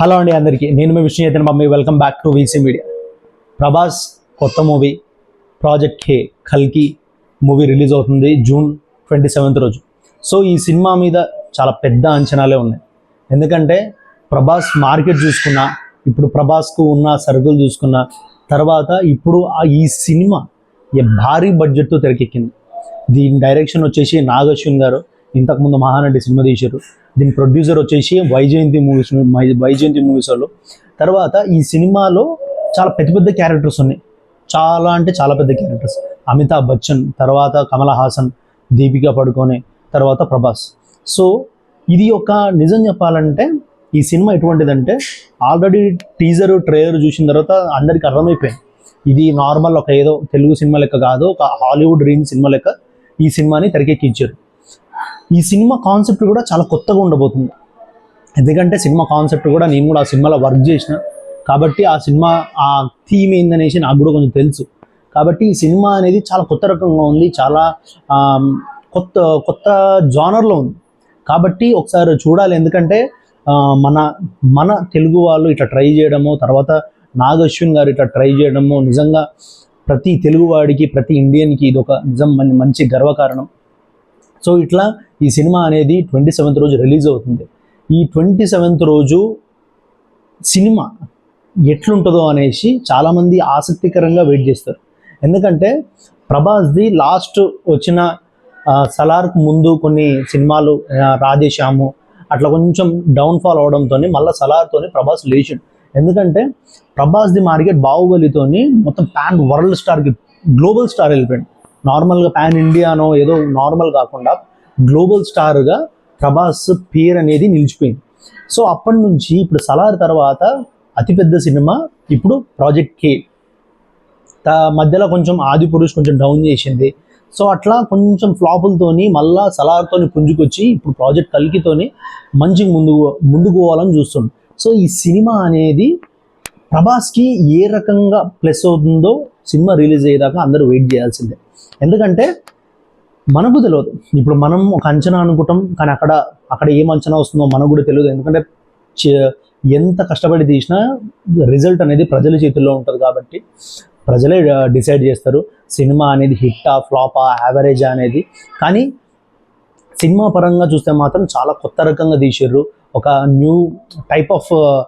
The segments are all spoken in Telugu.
హలో అండి అందరికీ. నేను మీ Vishnu Chaitanya mummy. Welcome back to VC media Prabhas కొత్త మూవీ ప్రాజెక్ట్ హే కల్కి మూవీ రిలీజ్ అవుతుంది జూన్ ట్వంటీ సెవెంత్ రోజు. సో ఈ సినిమా మీద చాలా పెద్ద అంచనాలే ఉన్నాయి. ఎందుకంటే ప్రభాస్ మార్కెట్ చూసుకున్నా ఇప్పుడు ప్రభాస్కు ఉన్న సరుకులు చూసుకున్నా తర్వాత ఇప్పుడు ఆ ఈ సినిమా ఏ భారీ బడ్జెట్తో తెరకెక్కింది. దీని డైరెక్షన్ వచ్చేసి నాగశ్విన్ గారు ఇంతకుముందు మహానటి సినిమా తీశారు. దీని ప్రొడ్యూసర్ వచ్చేసి వైజయంతి మూవీస్ వైజయంతి మూవీస్ వాళ్ళు తర్వాత ఈ సినిమాలో చాలా పెద్ద పెద్ద క్యారెక్టర్స్ ఉన్నాయి. చాలా అంటే చాలా పెద్ద క్యారెక్టర్స్ అమితాబ్ బచ్చన్ తర్వాత కమల్ హాసన్ దీపికా పడుకోనే తర్వాత ప్రభాస్. సో ఇది ఒక నిజం చెప్పాలంటే ఈ సినిమా ఎటువంటిదంటే ఆల్రెడీ టీజర్ ట్రైలర్ చూసిన తర్వాత అందరికి అర్థమైపోయింది. ఇది నార్మల్ ఒక ఏదో తెలుగు సినిమా లెక్క కాదు ఒక హాలీవుడ్ రీన్ సినిమా లెక్క ఈ సినిమాని తెరకెక్కించారు. ఈ సినిమా కాన్సెప్ట్ కూడా చాలా కొత్తగా ఉండబోతుంది. ఎందుకంటే సినిమా కాన్సెప్ట్ కూడా నేను కూడా ఆ సినిమాలో వర్క్ చేసిన. కాబట్టి ఆ సినిమా ఆ థీమ్ ఏందనేసి నాకు కూడా కొంచెం తెలుసు. కాబట్టి ఈ సినిమా అనేది చాలా కొత్త రకంగా ఉంది. చాలా కొత్త కొత్త జానర్లో ఉంది. కాబట్టి ఒకసారి చూడాలి. ఎందుకంటే మన మన తెలుగు వాళ్ళు ఇట్లా ట్రై చేయడము తర్వాత నాగ్ అశ్విన్ గారు ఇట్లా ట్రై చేయడము నిజంగా ప్రతి తెలుగువాడికి ప్రతి ఇండియన్కి ఇది ఒక నిజం మంచి గర్వకారణం. సో ఇట్లా ఈ సినిమా అనేది ట్వంటీ సెవెంత్ రోజు రిలీజ్ అవుతుంది. ఈ ట్వంటీ సెవెంత్ రోజు సినిమా ఎట్లుంటుందో అనేసి చాలామంది ఆసక్తికరంగా వెయిట్ చేస్తారు. ఎందుకంటే ప్రభాస్ది లాస్ట్ వచ్చిన సలార్కు ముందు కొన్ని సినిమాలు ఆ, రాధేశ్యాము అట్లా కొంచెం డౌన్ఫాల్ అవడంతో మళ్ళీ సలార్తో ప్రభాస్ లేచిండు. ఎందుకంటే ప్రభాస్ది మార్కెట్ బాహుబలితోని మొత్తం ప్యాన్ వరల్డ్ స్టార్కి గ్లోబల్ స్టార్ వెళ్ళిపోయింది నార్మల్గా పాన్ ఇండియానో ఏదో నార్మల్ కాకుండా గ్లోబల్ స్టార్గా ప్రభాస్ పేరు అనేది నిలిచిపోయింది. సో అప్పటి నుంచి ఇప్పుడు సలార్ తర్వాత అతిపెద్ద సినిమా ఇప్పుడు ప్రాజెక్ట్ కే. త- మధ్యలో కొంచెం ఆది పురుష్ కొంచెం డౌన్ చేసింది. సో అట్లా కొంచెం ఫ్లాపులతోని మళ్ళా సలార్తోని పుంజుకొచ్చి ఇప్పుడు ప్రాజెక్ట్ కలికితోని మంచిగా ముందుకు ముందుకు పోవాలని చూస్తుండు. సో ఈ సినిమా అనేది ప్రభాస్కి ఏ రకంగా ప్లస్ అవుతుందో సినిమా రిలీజ్ అయ్యేదాకా అందరూ వెయిట్ చేయాల్సిందే. ఎందుకంటే మనకు తెలియదు. ఇప్పుడు మనం ఒక అంచనా అనుకుంటాం కానీ అక్కడ అక్కడ ఏం అంచనా వస్తుందో మనకు కూడా తెలియదు. ఎందుకంటే చే- ఎంత కష్టపడి తీసినా రిజల్ట్ అనేది ప్రజల చేతుల్లో ఉంటుంది కాబట్టి ప్రజలే డిసైడ్ చేస్తారు. సినిమా అనేది హిట్టా ఫ్లాపా యావరేజా అనేది. కానీ సినిమా పరంగా చూస్తే మాత్రం చాలా కొత్త రకంగా తీసారు ఒక న్యూ టైప్ ఆఫ్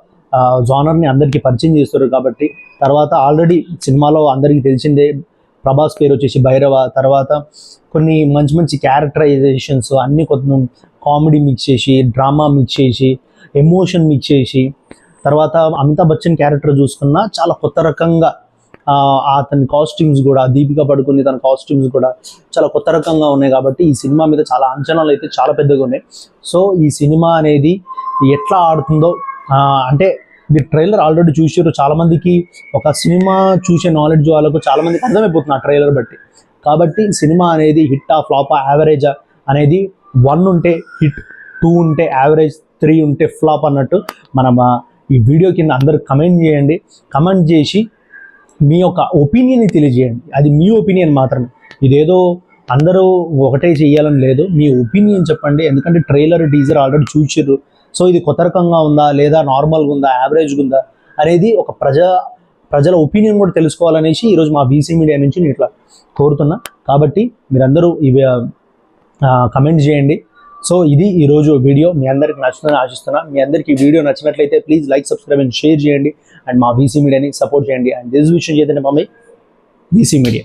జానర్ని అందరికీ పరిచయం చేస్తారు కాబట్టి తర్వాత ఆల్రెడీ సినిమాలో అందరికీ తెలిసిందే ప్రభాస్ పేరు వచ్చేసి భైరవ తర్వాత కొన్ని మంచి మంచి క్యారెక్టరైజేషన్స్ అన్ని కొత్త కామెడీ మిక్స్ చేసి డ్రామా మిక్స్ చేసి ఎమోషన్ మిక్స్ చేసి తర్వాత అమితాబ్ బచ్చన్ క్యారెక్టర్ చూసుకున్నా చాలా కొత్త రకంగా అతని కాస్ట్యూమ్స్ కూడా దీపిక పడుకుని తన కాస్ట్యూమ్స్ కూడా చాలా కొత్త రకంగా ఉన్నాయి కాబట్టి ఈ సినిమా మీద చాలా అంచనాలు అయితే చాలా పెద్దగా ఉన్నాయి. సో ఈ సినిమా అనేది ఎట్లా ఆడుతుందో అంటే మీరు ట్రైలర్ ఆల్రెడీ చూసారు చాలా మందికి ఒక సినిమా చూసే నాలెడ్జ్ వాళ్ళకు చాలా మందికి అర్థమైపోతుంది ఆ ట్రైలర్ బట్టి. కాబట్టి సినిమా అనేది హిట్టా ఫ్లాపా యావరేజా అనేది వన్ ఉంటే హిట్ టూ ఉంటే యావరేజ్ త్రీ ఉంటే ఫ్లాప్ అన్నట్టు మనం ఈ వీడియో కింద అందరూ కమెంట్ చేయండి. కమెంట్ చేసి మీ యొక్క ఒపీనియన్ని తెలియజేయండి. అది మీ ఒపీనియన్ మాత్రమే. ఇదేదో అందరూ ఒకటే చేయాలని లేదు. మీ ఒపీనియన్ చెప్పండి. ఎందుకంటే ట్రైలర్ టీజర్ ఆల్రెడీ చూసారు. సో ఇది కొత్త రకంగా ఉందా లేదా నార్మల్గా ఉందా యావరేజ్గా ఉందా అనేది ఒక ప్రజా ప్రజల ఒపీనియన్ కూడా తెలుసుకోవాలనేసి ఈరోజు మా బీసీ మీడియా నుంచి నేను ఇట్లా కోరుతున్నా. కాబట్టి మీరందరూ ఇవి కమెంట్ చేయండి. సో ఇది ఈరోజు వీడియో మీ అందరికి నచ్చుతుందని ఆశిస్తున్నా. మీ అందరికి ఈ వీడియో నచ్చినట్లయితే please like subscribe and share చేయండి. అండ్ మా బీసీ మీడియాని సపోర్ట్ చేయండి. అండ్ దిస్ విషయం చేద్దండి మమ్మీ. BC media